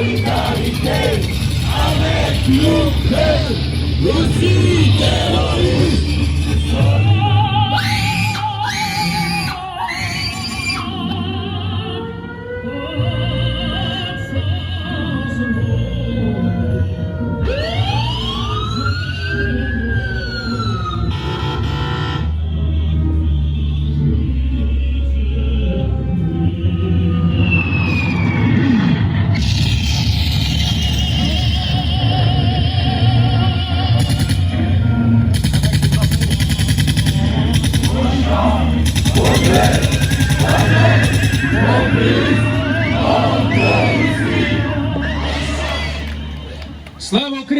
solidarité avec l'Ukraine, Russie terroriste.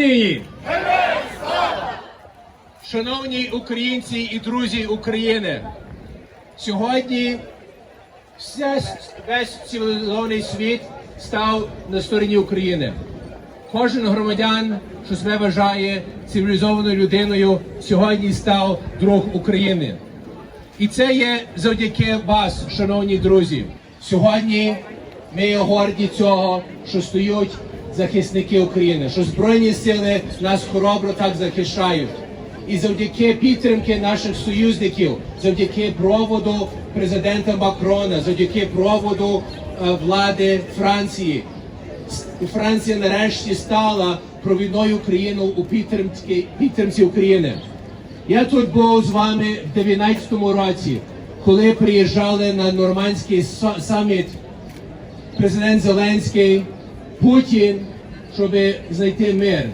Україні! Шановні українці і друзі України, сьогодні вся, весь цивілізований світ став на стороні України. Кожен громадян, що себе вважає цивілізованою людиною, сьогодні став друг України. І це є завдяки вас, шановні друзі. Сьогодні ми горді цього, що стоять захисники України, що Збройні сили нас хоробро так захищають. І завдяки підтримки наших союзників, завдяки проводу президента Макрона, завдяки проводу е, влади Франції, Франція нарешті стала провідною країною у підтримці, підтримці України. Я тут був з вами в 19-му році, коли приїжджали на нормандський саміт президент Зеленський, Путін, щоб знайти мир.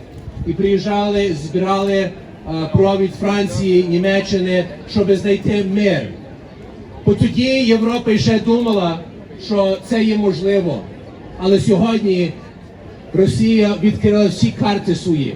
І приїжджали, збирали е, провід Франції, Німеччини, щоб знайти мир. Бо тоді Європа ще думала, що це є можливо. Але сьогодні Росія відкрила всі карти свої.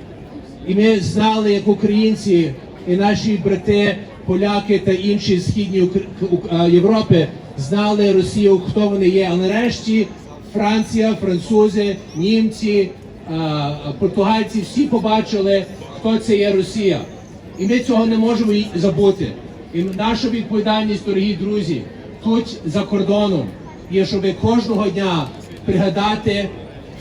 І ми знали, як українці і наші брати, поляки та інші східні е, Європи знали Росію, хто вони є. А нарешті Франція, французи, німці, е, португальці всі побачили, хто це є Росія. І ми цього не можемо забути. І наша відповідальність, дорогі друзі, тут за кордоном є, щоб кожного дня пригадати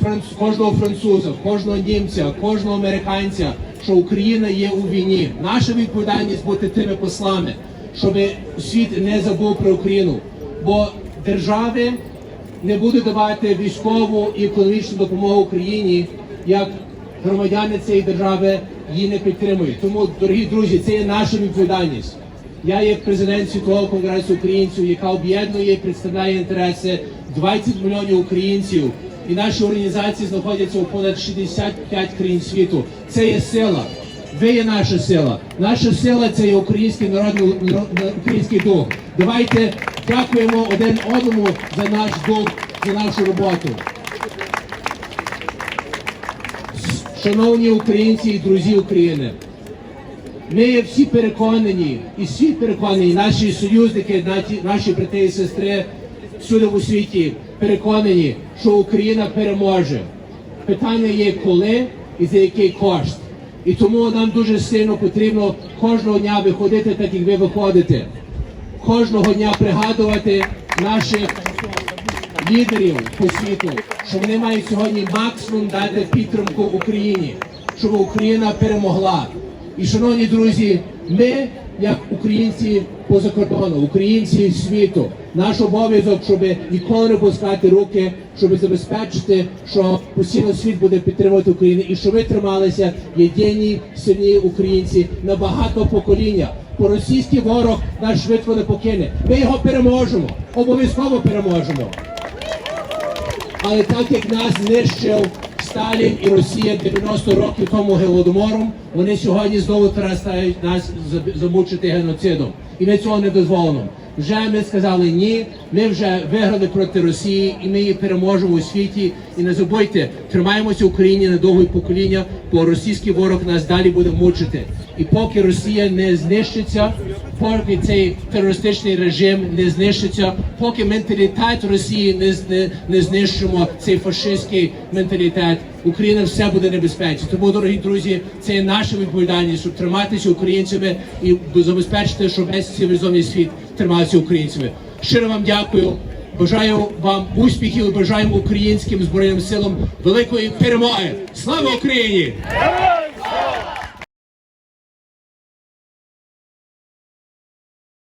франц- кожного француза, кожного німця, кожного американця, що Україна є у війні. Наша відповідальність бути тими послами, щоб світ не забув про Україну. Бо держави не будуть давати військову і економічну допомогу Україні, як громадяни цієї держави її не підтримують. Тому, дорогі друзі, це є наша відповідальність. Я є президент Світового конгресу українців, яка об'єднує і представляє інтереси 20 мільйонів українців. І наші організації знаходяться у понад 65 країн світу. Це є сила. Ви є наша сила. Наша сила це є український народний народ- український дух. Давайте дякуємо один одному за наш дух, за нашу роботу. Шановні українці і друзі України, ми всі переконані, і світ переконаний, і наші союзники, наші брати і сестри всюди у світі переконані, що Україна переможе. Питання є коли і за який кошт. І тому нам дуже сильно потрібно кожного дня виходити, так як ви виходите. Кожного дня пригадувати наших лідерів по світу, що вони мають сьогодні максимум дати підтримку Україні, щоб Україна перемогла. І шановні друзі, ми, як українці поза кордону, українці світу, наш обов'язок, щоб ніколи не пускати руки, щоб забезпечити, що постійно світ буде підтримувати Україну і щоб ви трималися єдині сильні українці на багато покоління. Бо російський ворог нас швидко не покине. Ми його переможемо, обов'язково переможемо. Але так як нас знищив Сталін і Росія 90 років тому голодомором, вони сьогодні знову старають нас замучити геноцидом. І ми цього не дозволимо. Вже ми сказали ні, ми вже виграли проти Росії, і ми її переможемо у світі. І не забудьте, тримаємося в Україні на довге покоління, бо російський ворог нас далі буде мучити. І поки Росія не знищиться, поки цей терористичний режим не знищиться, поки менталітет Росії не, не, не знищимо цей фашистський менталітет, Україна все буде небезпечно. Тому, дорогі друзі, це є наша відповідальність, щоб триматися українцями і забезпечити, щоб весь цивілізований світ тримався українцями. Щиро вам дякую. Бажаю вам успіхів бажаємо українським збройним силам великої перемоги. Слава Україні!